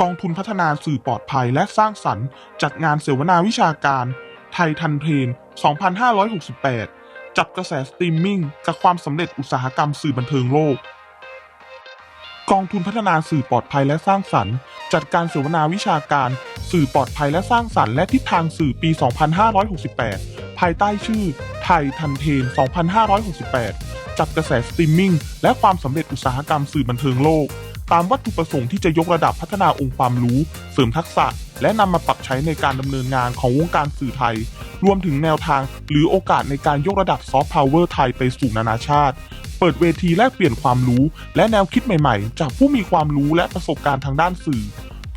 กองทุนพัฒนาสื่อปลอดภัยและสร้างสรรค์ จัดงานเสวนาวิชาการ ไทยทันเทรน 2568 จับกระแสสตรีมมิ่งกับความสำเร็จอุตสาหกรรมสื่อบันเทิงโลก กองทุนพัฒนาสื่อปลอดภัยและสร้างสรรค์ จัดการเสวนาวิชาการ สื่อปลอดภัยและสร้างสรรค์และทิศทางสื่อปี 2568 ภายใต้ชื่อ ไทยทันเทน 2568 จับกระแสสตรีมมิ่งและความสำเร็จอุตสาหกรรมสื่อบันเทิงโลก ตามวัตถุประสงค์ที่จะยกระดับพัฒนาองค์ความรู้ เสริมทักษะ และนำมาปรับใช้ในการดำเนินงานของวงการสื่อไทย รวมถึงแนวทาง หรือโอกาสในการยกระดับซอฟต์พาวเวอร์ไทยไปสู่นานาชาติ เปิดเวทีแลกเปลี่ยนความรู้ และแนวคิดใหม่ๆ จากผู้มีความรู้และประสบการณ์ทางด้านสื่อ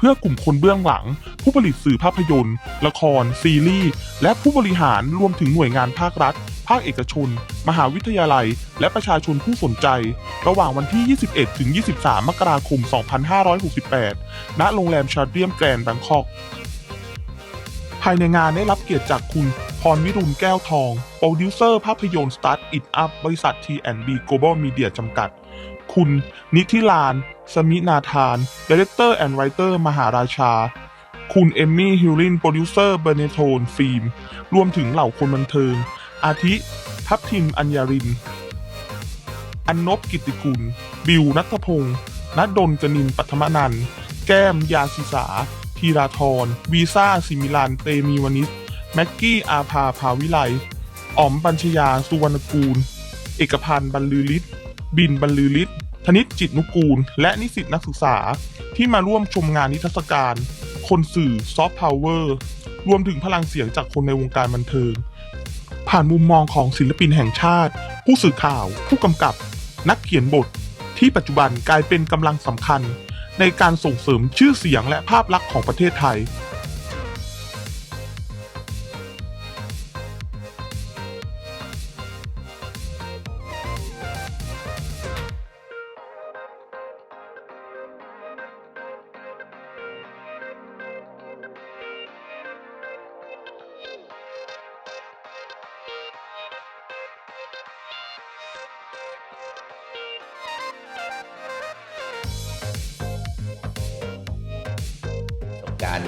พื่อกลุ่มคนเบื้องหลัง ผู้ผลิตสื่อภาพยนตร์ ละคร ซีรีส์ และผู้บริหารรวมถึงหน่วยงานภาครัฐ ภาคเอกชน มหาวิทยาลัย และประชาชนผู้สนใจ ระหว่างวันที่ 21 ถึง 23 มกราคม 2568 ณ โรงแรมชาเตียมแกรนด์แบงคอกภายในงานได้รับเกียรติจากคุณพรวิรุณแก้วทอง โปรดิวเซอร์ภาพยนตร์ Start It Up บริษัท T&B Global Media จำกัด คุณนิธิลาน สมินาธาน Director and Writer มหาราชา คุณเอมมี่ฮิลลินโปรดิวเซอร์เบเนโทนฟิล์ม รวมถึงเหล่าคนบันเทิง อาทิ ทัพทิม อัญญาริน อันนบกิติกุล บิวนัทพงศ์นัดดลกนินปัทมนัน แก้ม ยาสิสา ธีราธร วีซ่า สิมิลันเตมีวนิชแม็กกี้ อาภา ภาวิไลอ๋อม ปัญชยา สุวรรณกูล เอกพันธ์บรรลือฤทธิ์ บินบรรลือฤทธิ์ ธนิตจิตนุกูล และนิสิตนักศึกษาที่มาร่วมชมงานนิทรรศการ คนสื่อซอฟต์พาวเวอร์รวมถึงพลังเสียงจากคนในวงการบันเทิง ผ่านมุมมองของศิลปินแห่งชาติ ผู้สื่อข่าว ผู้กำกับ นักเขียนบท ที่ปัจจุบันกลายเป็นกำลังสำคัญ ในการส่งเสริมชื่อเสียงและภาพลักษณ์ของประเทศไทย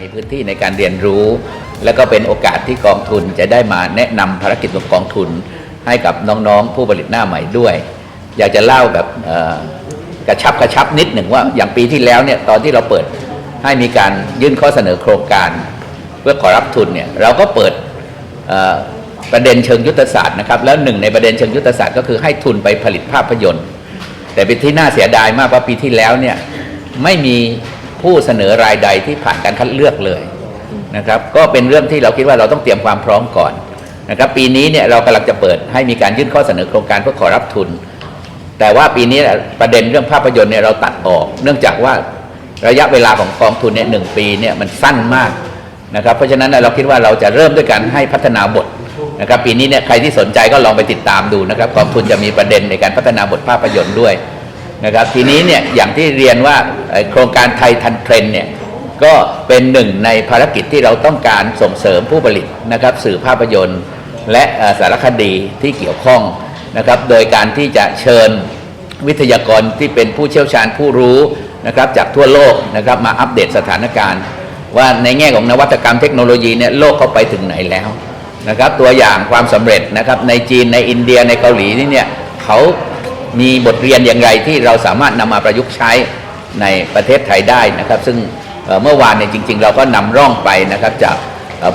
มีพื้นที่ในการเรียนรู้ แล้วก็เป็นโอกาสที่กองทุนจะได้มาแนะนำภารกิจของกองทุน ให้กับน้องๆ ผู้ผลิตหน้าใหม่ด้วย อยากจะเล่าแบบกระชับกระชับนิดหนึ่งว่าอย่างปีที่แล้วเนี่ยตอนที่เราเปิดให้มีการยื่นข้อเสนอโครงการ เพื่อขอรับทุนเนี่ยเราก็เปิดประเด็นเชิงยุทธศาสตร์นะครับแล้วหนึ่งในประเด็นเชิงยุทธศาสตร์ก็คือให้ทุนไปผลิตภาพยนตร์ แต่เป็นที่น่าเสียดายมากว่าปีที่แล้วเนี่ยไม่มี ผู้เสนอรายใดที่ผ่านการคัดเลือกเลยนะครับก็เป็นเรื่องที่เราคิดว่าเราต้องเตรียมความพร้อมก่อนนะครับปีนี้เนี่ยเรากำลังจะเปิดให้มีการยื่นข้อเสนอโครงการเพื่อขอรับทุน แต่ว่าปีนี้ประเด็นเรื่องภาพยนตร์เนี่ยเราตัดออก เนื่องจากว่าระยะเวลาของกองทุนเนี่ยหนึ่งปีเนี่ยมันสั้นมากนะครับเพราะฉะนั้นเราคิดว่าเราจะเริ่มด้วยการให้พัฒนาบทนะครับปีนี้เนี่ยใครที่สนใจก็ลองไปติดตามดูนะครับกองทุนจะมีประเด็นในการพัฒนาบทภาพยนตร์ด้วย นะครับทีนี้เนี่ยอย่างที่เรียนว่าโครงการไทยทันเทรนเนี่ยก็เป็นหนึ่งในภารกิจที่เราต้องการส่งเสริมผู้ผลิตนะครับสื่อภาพยนตร์ และสารคดีที่เกี่ยวข้องนะครับโดยการที่จะเชิญวิทยากรที่เป็นผู้เชี่ยวชาญผู้รู้นะครับจากทั่วโลกนะครับมาอัปเดตสถานการณ์ ว่าในแง่ของนวัตกรรมเทคโนโลยีเนี่ยโลกเขาไปถึงไหนแล้วนะครับตัวอย่างความสำเร็จนะครับในจีนในอินเดียในเกาหลีนี่เนี่ยเขา มีบทเรียนอย่างไรที่เราสามารถนำมาประยุกต์ใช้ในประเทศไทยได้นะครับ ซึ่งเมื่อวานเนี่ยจริง ๆ เราก็นำร่องไปนะครับจาก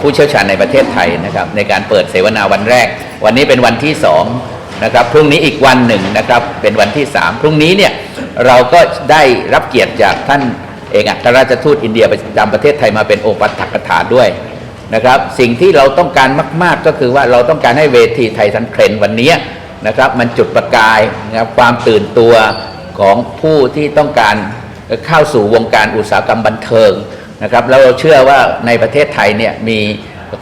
ผู้เชี่ยวชาญในประเทศไทยนะครับในการเปิดเสวนาวันแรก วันนี้เป็นวันที่สองนะครับพรุ่งนี้อีกวันหนึ่งนะครับเป็นวันที่สามพรุ่งนี้เนี่ยเราก็ได้รับเกียรติจากท่านเอกอัครราชทูตอินเดียประจำประเทศไทยมาเป็นโอปัฏฐกถาด้วยนะครับ สิ่งที่เราต้องการมาก ๆ ก็คือว่าเราต้องการให้เวทีไทยทันเทรนวันนี้ นะครับ มันจุดประกายนะครับความตื่นตัวของผู้ที่ต้องการเข้าสู่วงการอุตสาหกรรมบันเทิงนะครับแล้วเราเชื่อว่าในประเทศไทยเนี่ยมี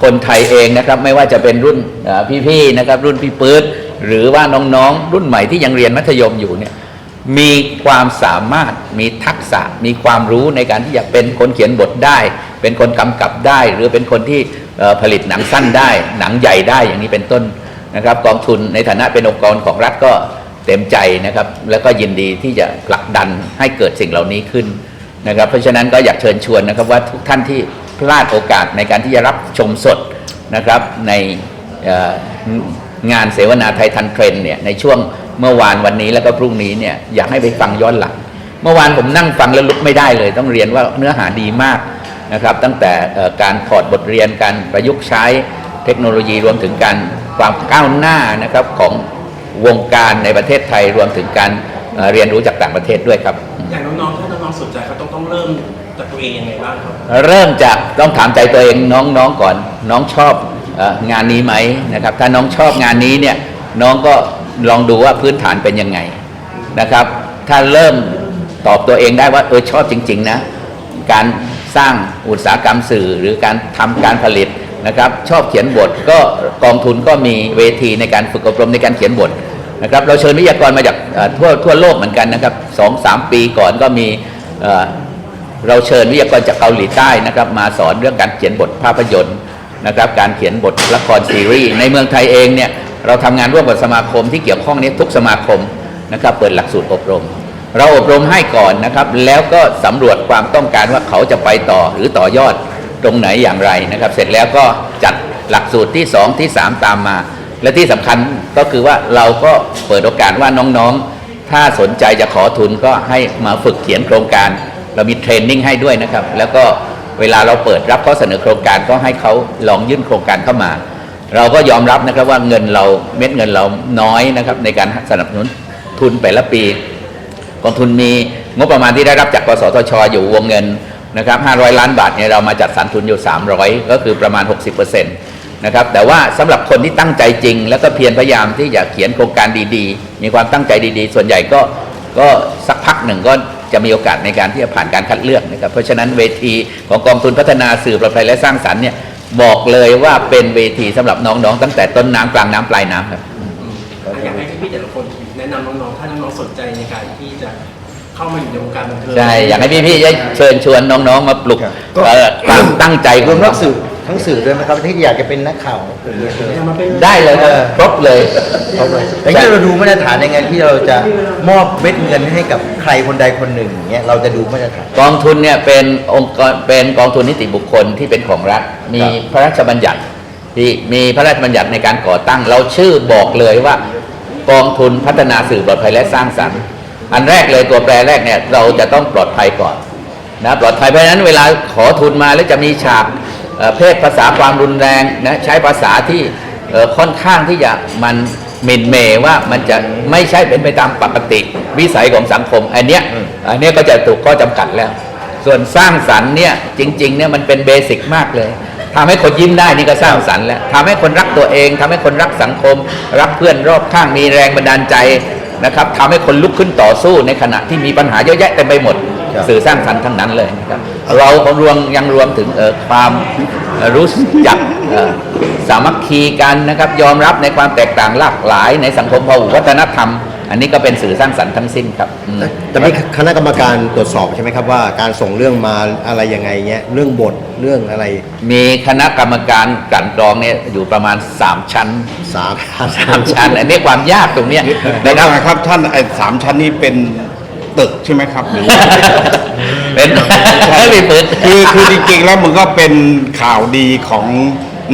คนไทยเองนะครับไม่ว่าจะเป็นรุ่นพี่ๆนะครับรุ่นพี่ปื๊ดหรือว่าน้องๆ รุ่นใหม่ที่ยังเรียนมัธยมอยู่เนี่ยมีความสามารถมีทักษะมีความรู้ในการที่จะเป็นคนเขียนบทได้ เป็นคนกำกับได้ หรือเป็นคนที่ผลิตหนังสั้นได้ หนังใหญ่ได้อย่างนี้เป็นต้น นะครับกองทุนในฐานะเป็นองค์กรของรัฐก็เต็มใจนะครับ แล้วก็ยินดีที่จะผลักดันให้เกิดสิ่งเหล่านี้ขึ้นนะครับ เพราะฉะนั้นก็อยากเชิญชวนนะครับว่าทุกท่านที่พลาดโอกาสในการที่จะรับชมสดนะครับในงานเสวนาไทยทันเทรนด์เนี่ยในช่วงเมื่อวานวันนี้แล้วก็พรุ่งนี้เนี่ยอยากให้ไปฟังย้อนหลัง เมื่อวานผมนั่งฟังแล้วลุกไม่ได้เลย ต้องเรียนว่าเนื้อหาดีมากนะครับ ตั้งแต่การถอดบทเรียนการประยุกต์ใช้เทคโนโลยีรวมถึงการ ความก้าวหน้านะครับของวงการในประเทศไทยรวมถึงการเอ่อเรียนรู้จากต่างประเทศด้วยครับ อย่างน้องๆถ้าน้องๆสนใจเขาต้องต้องเริ่มจากตัวเองยังไงบ้างครับ เริ่มจากต้องถามใจตัวเองน้องๆก่อน น้องชอบเอองานนี้ไหมนะครับ ถ้าน้องชอบงานนี้เนี่ยน้องก็ลองดูว่าพื้นฐานเป็นยังไงนะครับ ถ้าเริ่มตอบตัวเองได้ว่าเออชอบจริง ๆ นะ การสร้างอุตสาหกรรมสื่อหรือการทำการผลิต นะครับชอบเขียนบทก็กองทุนก็มีเวทีในการฝึกอบรมในการเขียนบทนะครับเราเชิญวิทยากรมาจากทั่วทั่วโลกเหมือนกันนะครับสองสามปีก่อนก็มีเราเชิญวิทยากรจากเกาหลีใต้นะครับมาสอนเรื่องการเขียนบทภาพยนตร์นะครับการเขียนบทละครซีรีส์ในเมืองไทยเองเนี่ยเราทำงานร่วมกับสมาคมที่เกี่ยวข้องนี้ทุกสมาคมนะครับเปิดหลักสูตรอบรม เราอบรมให้ก่อนนะครับแล้วก็สำรวจความต้องการว่าเขาจะไปต่อหรือต่อยอด ตรงไหนอย่างไรนะครับ เสร็จแล้วก็จัดหลักสูตรที่ 2 ที่ 3 ตามมา และที่สำคัญก็คือว่าเราก็เปิดโอกาสว่าน้องๆ ถ้าสนใจจะขอทุนก็ให้มาฝึกเขียนโครงการ เรามีเทรนนิ่งให้ด้วยนะครับ แล้วก็เวลาเราเปิดรับข้อเสนอโครงการก็ให้เขาลองยื่นโครงการเข้ามา เราก็ยอมรับนะครับว่าเงินเราเม็ดเงินเราน้อยนะครับในการสนับสนุนทุนแต่ละปีกองทุนมีงบประมาณที่ได้รับจากกสทช อยู่วงเงิน นะครับ500 ล้านบาทเนี่ยเรามาจัดสรรทุนอยู่ 300 ก็คือประมาณ 60%นะครับแต่ว่าสำหรับคนที่ตั้งใจจริง แล้วก็เพียรพยายามที่จะเขียนโครงการดีๆ มีความตั้งใจดีๆ ส่วนใหญ่ก็ก็สักพักหนึ่งก็จะมีโอกาสในการที่จะผ่านการคัดเลือกนะครับเพราะฉะนั้นเวทีของกองทุนพัฒนาสื่อปลอดภัยและสร้างสรรค์เนี่ยบอกเลยว่าเป็นเวทีสำหรับน้องๆ ตั้งแต่ต้นน้ำกลางน้ำปลายน้ำครับอยากให้พี่แต่ละคนแนะนำน้องๆถ้าน้องๆสนใจในการ เข้ามาอยู่ในวงการบันเทิง ใช่ อยากให้พี่ๆได้เชิญชวนน้องๆมาปลุกครับเอ่อความตั้งใจขรอวงมทั้เรางสื่อทั้งสื่อด้วยไหมครับที่อยากจะเป็นนักข่าวอย่างเงี้ยจะมาเป็นได้เลยครับเออ ครบเลย เอาเลยแต่ที่เราดูมาตรฐานยังไงที่เราจะมอบเม็ดเงินให้กับใครคนใดคนหนึ่งอย่างเงี้ยเราจะดูมาตรฐาน กองทุนเนี่ยเป็นองค์กรเป็นกองทุนนิติบุคคลที่เป็นของรัฐ มีครับพระราชบัญญัติที่มีพระราชบัญญัติในการก่อตั้ง เราชื่อบอกเลยว่า กองทุนพัฒนาสื่อปลอดภัยและสร้างสรรค์ อันแรกเลยตัวแปรแรกเนี่ยเราจะต้องปลอดภัยก่อนนะปลอดภัยเพราะฉะนั้นเวลาขอทุนมาแล้วจะมีฉากเอ่อเพศภาษาความรุนแรงนะใช้ภาษาที่เอ่อค่อนข้างที่จะมันหมินเมว่ามันจะไม่ใช่เป็นไปตามปกติ วิสัยของสังคม อันเนี้ยอืมอันเนี้ยก็จะถูกข้อจำกัดแล้ว ส่วนสร้างสรรค์เนี่ยจริงๆเนี่ยมันเป็นเบสิกมากเลยทำให้คนยิ้มได้นี่ก็สร้างสรรค์แล้วทำให้คนรักตัวเองทำให้คนรักสังคม รักเพื่อนรอบข้างมีแรงบันดาลใจ นะครับทำให้คนลุกขึ้นต่อสู้ในขณะที่มีปัญหาเยอะแยะเต็มไปหมด ครับ สื่อสร้างสรรค์ทั้งนั้นเลยนะครับเราของรวมยังรวมถึงเอ่อความเอ่อรู้จักเอ่อสามัคคีกันนะครับยอมรับในความแตกต่างหลากหลายในสังคมพหุวัฒนธรรม อันนี้ก็เป็นสื่อสร้างสรรค์ทั้งสิ้นครับอืม แต่มีคณะกรรมการตรวจสอบใช่ไหมครับว่าการส่งเรื่องมาอะไรยังไงเงี้ยเรื่องบทเรื่องอะไรมีคณะกรรมการกลั่นกรองเนี่ยอยู่ประมาณ 3 ชั้น สามสามชั้น อันนี้ความยากตรงเนี้ยเดี๋ยวนะคก่รัอบ นนะครับท่านไอ้สามชั้นนี้เป็นตึกใช่ไหมครับหรือว่า เป็นไม่มีปืน คือคือจริงๆแล้วมันก็เป็นข่าวดีของ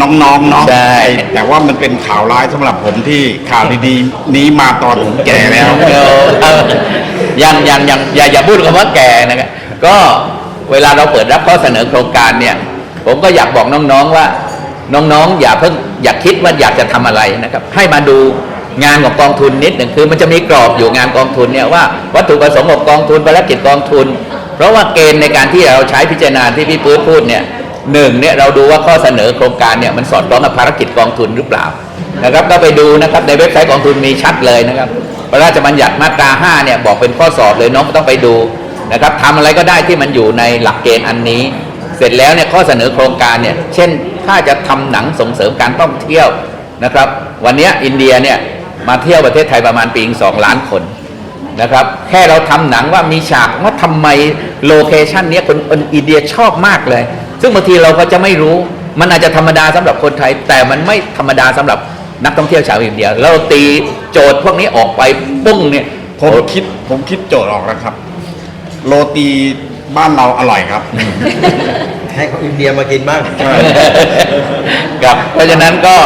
น้องๆเนาะใช่ แต่ว่ามันเป็นข่าวร้ายสำหรับผมที่ข่าวดีๆนี้มาตอนผมแก่แล้ว เออเออยังยังยังอย่าอย่าพูดคำว่าแก่นะครับก็เวลาเราเปิดรับข้อเสนอโครงการเนี่ย ผมก็อยากบอกน้องๆว่าน้องๆ อย่าเพิ่งอย่าคิดว่าอยากจะทำอะไรนะครับ ให้มาดูงานของกองทุนนิดหนึ่งคือมันจะมีกรอบอยู่งานกองทุนเนี่ยว่าวัตถุประสงค์ของกองทุนภารกิจกองทุน เพราะว่าเกณฑ์ในการที่เราใช้พิจารณาที่พี่ปื๊ดพูดเนี่ย หนึ่งเนี่ยเราดูว่าข้อเสนอโครงการเนี่ยมันสอดคล้องกับภารกิจกองทุนหรือเปล่านะครับก็ไปดูนะครับในเว็บไซต์กองทุนมีชัดเลยนะครับพระราชบัญญัติมาตรา5เนี่ยบอกเป็นข้อสอบเลยน้องต้องไปดูนะครับทำอะไรก็ได้ที่มันอยู่ในหลักเกณฑ์อันนี้ เสร็จแล้วเนี่ยข้อเสนอโครงการเนี่ยเช่นถ้าจะทำหนังส่งเสริมการท่องเที่ยวนะครับ วันนี้อินเดียเนี่ยมาเที่ยวประเทศไทยประมาณปีสองล้านคนนะครับแค่เราทำหนังว่ามีฉากว่าทำไมโลเคชันเนี้ยคนอินเดียชอบมากเลย ซึ่งบางทีเราก็จะไม่รู้ มันอาจจะธรรมดาสำหรับคนไทย แต่มันไม่ธรรมดาสำหรับนักท่องเที่ยวชาวอินเดียแล้วเราตีโจทย์พวกนี้ออกไปปุ้งเนี่ยผมคิดผมคิดโจทย์ออกแล้วครับ โรตีบ้านเราอร่อยครับ ให้เขาอินเดียมากินบ้างครับเพราะฉะนั้นก็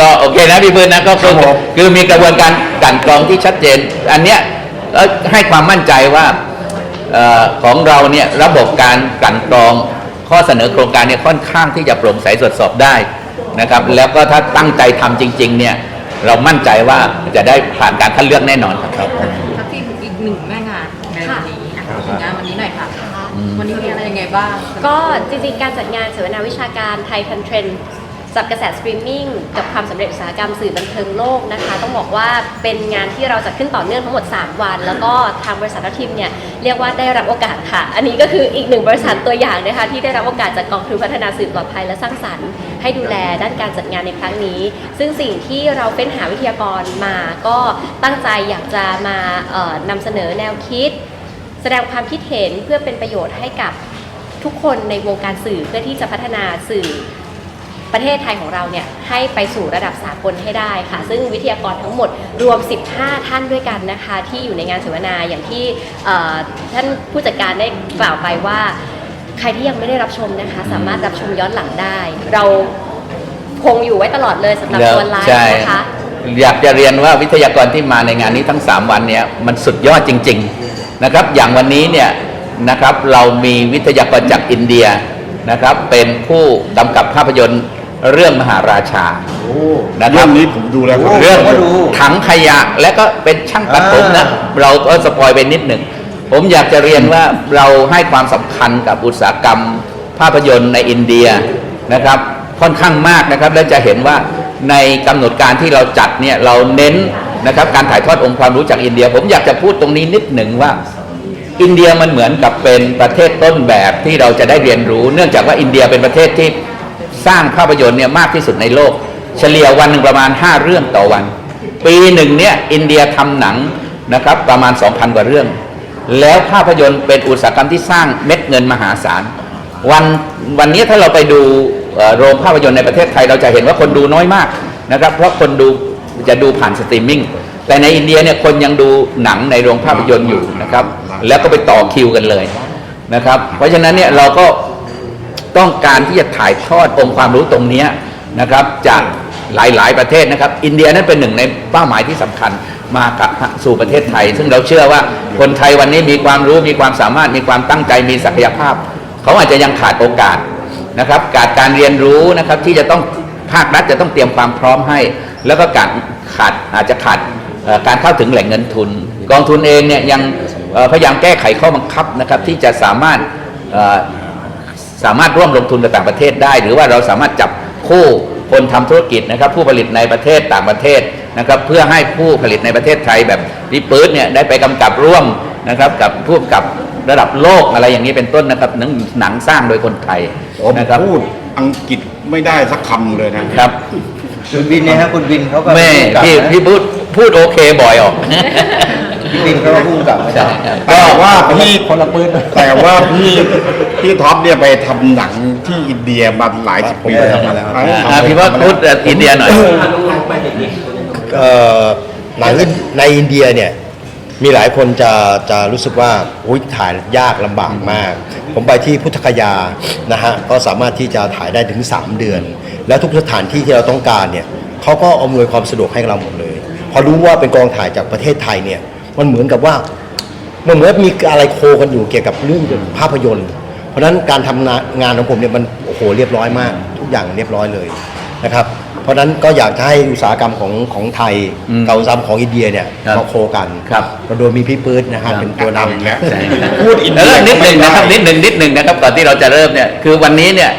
ก็โอเคนะพี่พื้นนะก็คือครับผมคือมีกระบวนการกลั่นกรองที่ชัดเจน อันเนี้ยเอ่อให้ความมั่นใจว่าเออของเราเนี่ยระบบการกลั่นกรอง ข้อเสนอโครงการเนี่ยค่อนข้างที่จะโปร่งใสตรวจสอบได้นะครับ แล้วก็ถ้าตั้งใจทำจริง ๆ เนี่ยเรามั่นใจว่าจะได้ผ่านการคัดเลือกแน่นอนครับครับทัพทีมอีกหนึ่งแม่งานในวันนี้อะถึงงานวันนี้หน่อยค่ะ วันนี้มีอะไรยังไงบ้าง ก็จริงๆการจัดงานเสวนาวิชาการไทยทันเทรนด์ จับกระแสสตรีมมิ่งกับความสำเร็จอุตสาหกรรมสื่อบันเทิงโลกนะคะ ต้องบอกว่าเป็นงานที่เราจัดขึ้นต่อเนื่องทั้งหมด 3 วัน แล้วก็ทางบริษัททีมเนี่ยเรียกว่าได้รับโอกาสค่ะ อันนี้ก็คืออีกหนึ่งบริษัทตัวอย่างนะคะที่ได้รับโอกาสจากกองทุนพัฒนาสื่อปลอดภัยและสร้างสรรค์ ให้ดูแลด้านการจัดงานในครั้งนี้ ซึ่งสิ่งที่เราเป็นหาวิทยากรมาก็ตั้งใจอยากจะมาเอ่อนำเสนอแนวคิด แสดงความคิดเห็นเพื่อเป็นประโยชน์ให้กับทุกคนในวงการสื่อเพื่อที่จะพัฒนาสื่อ ประเทศไทยของเราเนี่ยให้ไปสู่ระดับสากลให้ได้ค่ะ ซึ่งวิทยากรทั้งหมดรวม 15 ท่านด้วยกันนะคะ ที่อยู่ในงานเสวนาอย่างที่เอ่อท่านผู้จัดการได้กล่าวไปว่า ใครที่ยังไม่ได้รับชมนะคะ สามารถรับชมย้อนหลังได้ เราคงอยู่ไว้ตลอดเลยสำหรับตัวไลฟ์ใช่นะคะอยากจะเรียนว่าวิทยากรที่มาในงานนี้ทั้ง 3 วันเนี่ยมันสุดยอดจริง ๆนะครับ อย่างวันนี้เนี่ยนะครับเรามีวิทยากรจากอินเดียนะครับเป็นผู้กำกับภาพยนตร์ เรื่องมหาราชานะคเรื่รัอบงนี้ผมดูแล้วครับเรื่องผมก็ดูถังขยะและก็เป็นช่างตัดผมนะ อ่า เราก็สปอยไปนิดหนึ่ง ผมอยากจะเรียนว่าเราให้ความสำคัญกับอุตสาหกรรม ภาพยนตร์ในอินเดียนะครับค่อนข้างมากนะครับ และจะเห็นว่าในกำหนดการที่เราจัดเนี่ยเราเน้นนะครับการถ่ายทอดองค์ความรู้จากอินเดีย ผมอยากจะพูดตรงนี้นิดหนึ่งว่า อินเดียมันเหมือนกับเป็นประเทศต้นแบบที่เราจะได้เรียนรู้ เนื่องจากว่าอินเดียเป็นประเทศที่ สร้างภาพยนตร์เนี่ยมากที่สุดในโลก เฉลี่ยวันหนึ่งประมาณ 5 เรื่องต่อวัน ปีหนึ่งเนี่ยอินเดียทำหนังนะครับประมาณ 2,000 กว่าเรื่อง แล้วภาพยนตร์เป็นอุตสาหกรรมที่สร้างเม็ดเงินมหาศาลวันวันนี้ถ้าเราไปดูโรงภาพยนตร์ในประเทศไทยเราจะเห็นว่าคนดูน้อยมากนะครับเพราะคนดูจะดูผ่านสตรีมมิ่งแต่ในอินเดียเนี่ยคนยังดูหนังในโรงภาพยนตร์อยู่นะครับ แล้วก็ไปต่อคิวกันเลยนะครับ เพราะฉะนั้นเนี่ยเราก็ ต้องการที่จะถ่ายทอดองค์ความรู้ตรงนี้นะครับจากหลาย ๆ ประเทศนะครับ อินเดียนั้นเป็นหนึ่งในเป้าหมายที่สำคัญมากับสู่ประเทศไทย ซึ่งเราเชื่อว่าคนไทยวันนี้มีความรู้มีความสามารถมีความตั้งใจมีศักยภาพ เขาอาจจะยังขาดโอกาสนะครับขาดการเรียนรู้นะครับที่จะต้องภาครัฐจะต้องเตรียมความพร้อมให้ แล้วก็การขาดอาจจะขาดการเข้าถึงแหล่งเงินทุน กองทุนเองเนี่ยยังพยายามแก้ไขข้อบังคับนะครับที่จะสามารถ สามารถร่วมลงทุนกับต่างประเทศได้ หรือว่าเราสามารถจับคู่คนทำธุรกิจนะครับ ผู้ผลิตในประเทศต่างประเทศนะครับ เพื่อให้ผู้ผลิตในประเทศไทยแบบรีปืดเนี่ยได้ไปกำกับร่วมนะครับ กับผู้กำกับระดับโลกอะไรอย่างนี้เป็นต้นนะครับหนังหนังสร้างโดยคนไทยผมนะครับพูดอังกฤษไม่ได้สักคำเลยนะครับคุณวินเนี่ยฮะคุณวินเขาก็แม่ผู้กำกับพี่นะพี่พูด พูดโอเคบ่อยออก พี่วินเขาก็พูดกับใช่ครับ แต่ว่าพี่คนละปืนแต่ว่าพี่พี่ท็อปเนี่ยไปทำหนังที่อินเดียมาหลายสิบปีผมไปทำมาแล้วเอออ่าพี่ว่าพูดอินเดียหน่อยพาน้องๆไปเด็กๆเอ่อหนังในอินเดียเนี่ยมีหลายคนจะจะรู้สึกว่าอุ๊ยถ่ายยากลำบากมาก ผมไปที่พุทธคยานะฮะก็สามารถที่จะถ่ายได้ถึง 3 เดือน แล้วทุกสถานที่ที่เราต้องการเนี่ยเขาก็อำนวยความสะดวกให้เราหมดเลยพ อรู้ว่าเป็นกองถ่ายจากประเทศไทยเนี่ย มันเหมือนกับว่ามันเหมือนมีอะไรโคกันอยู่เกี่ยวกับเรื่องภาพยนตร์ เพราะฉะนั้นการทำงานงานของผมเนี่ยมันโอ้โหเรียบร้อยมาก ทุกอย่างเรียบร้อยเลยนะครับ เพราะฉะนั้นก็อยากจะให้อุตสาหกรรมของของไทยอืมกับอุตสาหกรรมของอินเดียเนี่ยครับมาโคกันครับโดยมีพี่ปื๊ดนะฮะเป็นตัวนเอาอีกแล้วำใช่พูดอินแล้เดีวยนิดหนึ่งนะครับไม่นิได้ดหนึ่งนิดหนึ่งนะครับก่อนที่เราจะเริ่มเนี่ยคือวันนี้เนี่ย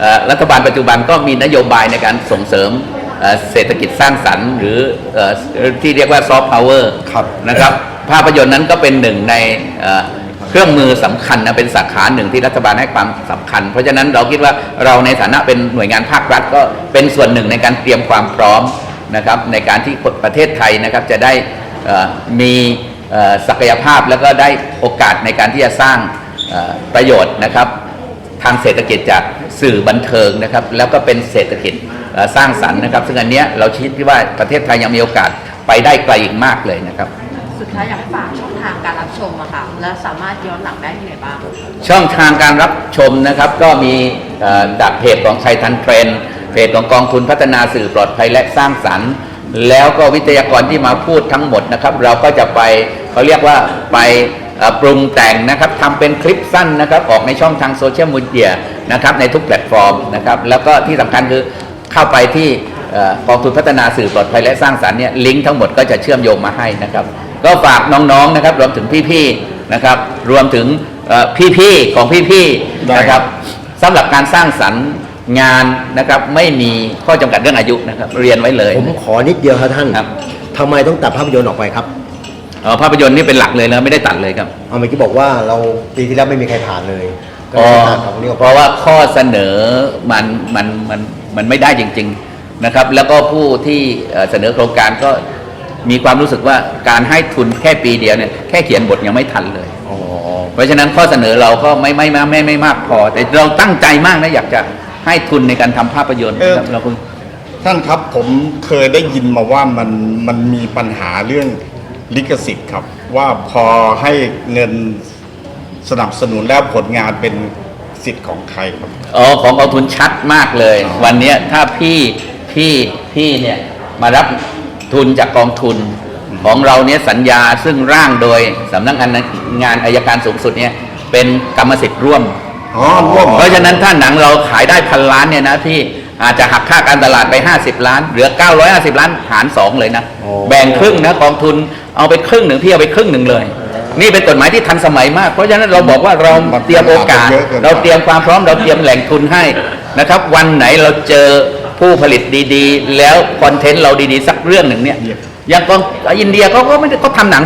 เอ่อรัฐบาลปัจจุบันก็มีนโยบายในการส่งเสริม เอ่อเศรษฐกิจสร้างสรรค์ หรือเอ่อที่เรียกว่าซอฟต์พาวเวอร์ครับนะครับ ภาพยนตร์นั้นก็เป็นหนึ่งในเอ่อเครื่องมือสำคัญนะเป็นสาขาหนึ่งที่รัฐบาลให้ความสำคัญ เพราะฉะนั้นเราคิดว่าเราในฐานะเป็นหน่วยงานภาครัฐก็เป็นส่วนหนึ่งในการเตรียมความพร้อมนะครับในการที่ประเทศไทยนะครับจะได้เอ่อมีเอ่อศักยภาพแล้วก็ได้โอกาสในการที่จะสร้างเอ่อประโยชน์นะครับ ทางเศรษฐกิจจากสื่อบันเทิงนะครับ แล้วก็เป็นเศรษฐกิจเอ่อ สร้างสรรค์นะครับ ซึ่งอันเนี้ยเราคิดว่าประเทศไทยยังมีโอกาสไปได้ไกลอีกมากเลยนะครับ สุดท้ายอยากให้ฝากช่องทางการรับชมอะค่ะและสามารถย้อนหลังได้ที่ไหนบ้างช่องทางการรับชมนะครับ ก็มีเอ่อจากเพจของไทยทันเทรนด์เพจของกองทุนพัฒนาสื่อปลอดภัยและสร้างสรรค์ แล้วก็วิทยากรที่มาพูดทั้งหมดนะครับ เราก็จะไปเขาเรียกว่าไปเอ่อปรุงแต่งนะครับทำเป็นคลิปสั้นนะครับ ออกในช่องทางโซเชียลมีเดียนะครับในทุกแพลตฟอร์มนะครับ แล้วก็ที่สำคัญคือ เข้าไปที่เอ่อกองทุนพัฒนาสื่อปลอดภัยและสร้างสรรค์เนี่ยลิงก์ทั้งหมดก็จะเชื่อมโยงมาให้นะครับ ก็ฝากน้องๆนะครับรวมถึงพี่ๆนะครับ รวมถึงเอ่อพี่ๆของพี่ๆได้นะคครัรับบสำหรับการสร้างสรรค์งานนะครับไม่มีข้อจำกัดเรื่องอายุนะครับ เรียนไว้เลย ผมขอนิดเดียวครับท่านครับทำไมต้องตัดภาพยนตร์ออกไปครับเอ่อภาพยนตร์นี่เป็นหลักเลยนะไม่ได้ตัดเลยครับเอาเมื่อกี้บอกว่าเราปีที่แล้วไม่มีใครผ่านเลยก็อ๋อเลยตัดของนี้ออกเพไปราะว่าข้อเสนอมันมันมัน มันไม่ได้จริง ๆนะครับ แล้วก็ผู้ที่เอ่อเสนอโครงการก็มีความรู้สึกว่าการให้ทุนแค่ปีเดียวเนี่ยแค่เขียนบทยังไม่ทันเลยอ๋อเพราะฉะนั้นข้อเสนอเราก็ไม่ไม่ไม่ไม่ไม่มากพอ แต่เราตั้งใจมากนะอยากจะให้ทุนในการทำภาพยนตร์นะครับเราคุณท่านครับผมเคยได้ยินมาว่ามันมันมีปัญหาเรื่องลิขสิทธิ์ครับ ว่าพอให้เงินสนับสนุนแล้วผลงานเป็น สิทธิ์ของใครครับ อ๋อของกองทุนชัดมากเลยวันเนี้ยถ้าพี่พี่พี่เนี่ยมารับทุนจากกองทุนของเราเนี่ยสัญญาซึ่งร่างโดยสำนักงานงานอายการสูงสุดเนี่ยเป็นกรรมสิทธิ์ร่วม อ๋อร่วมเพราะฉะนั้นถ้าหนังเราขายได้พันล้านเนี่ยนะพี่อาจจะหักค่าการตลาดไป 50 ล้าน เหลือ 950 ล้านหาร 2 เลยนะโอ้แบ่งครึ่งนะกองทุนเอาไปครึ่งหนึ่งพี่เอาไปครึ่งหนึ่งเลย นี่เป็นกฎหมายที่ทันสมัยมาก เพราะฉะนั้นเราบอกว่าเราเตรียมโอกาส เราเตรียมความพร้อมเราเตรียมแหล่งทุนให้นะครับ วันไหนเราเจอผู้ผลิตดีๆ แล้วคอนเทนต์เราดีๆ สักเรื่องหนึ่งเนี่ยอย่างกองอินเดียเขาก็ไม่ได้เขาทำหนัง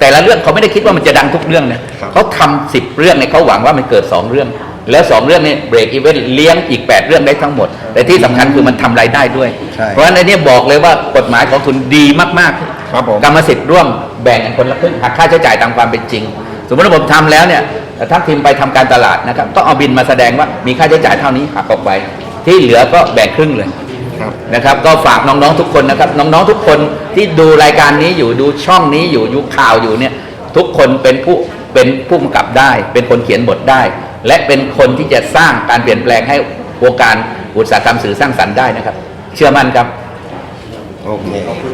แต่ละเรื่องเขาไม่ได้คิดว่ามันจะดังทุกเรื่องนะเขาทำสิบเรื่องเนี่ยเขาหวังว่ามันเกิดสองเรื่อง แล้วสองเรื่องนี้เบรกอีเวนต์เลี้ยงอีก8เรื่องได้ทั้งหมด แต่ที่สำคัญคือมันทำรายได้ด้วยใช่เพราะฉะนั้นในนี้บอกเลยว่ากฎหมายของทุนดีมากๆ ครับผมกรรมสิทธิ์ร่วมแบ่งกันคนละครึ่งหักค่าใช้จ่ายตามความเป็นจริง สมมติว่าผมทำแล้วเนี่ยทัพทีมไปทำการตลาดนะครับต้องเอาบินมาแสดงว่ามีค่าใช้จ่ายเท่านี้หักออกไป ที่เหลือก็แบ่งครึ่งเลย ครับ นะครับก็ฝากน้องๆทุกคนนะครับน้องๆทุกคนที่ดูรายการนี้อยู่ดูช่องนี้อยู่ดูข่าวอยู่เนี่ยทุกคนเป็นผู้เป็นผู้กำกับได้ เป็นคนเขียนบทได้ และเป็นคนที่จะสร้างการเปลี่ยนแปลงให้วงการอุตสาหกรรมสื่อสร้างสรรค์ได้นะครับ เชื่อมั่นครับ โอเค ขอบคุณ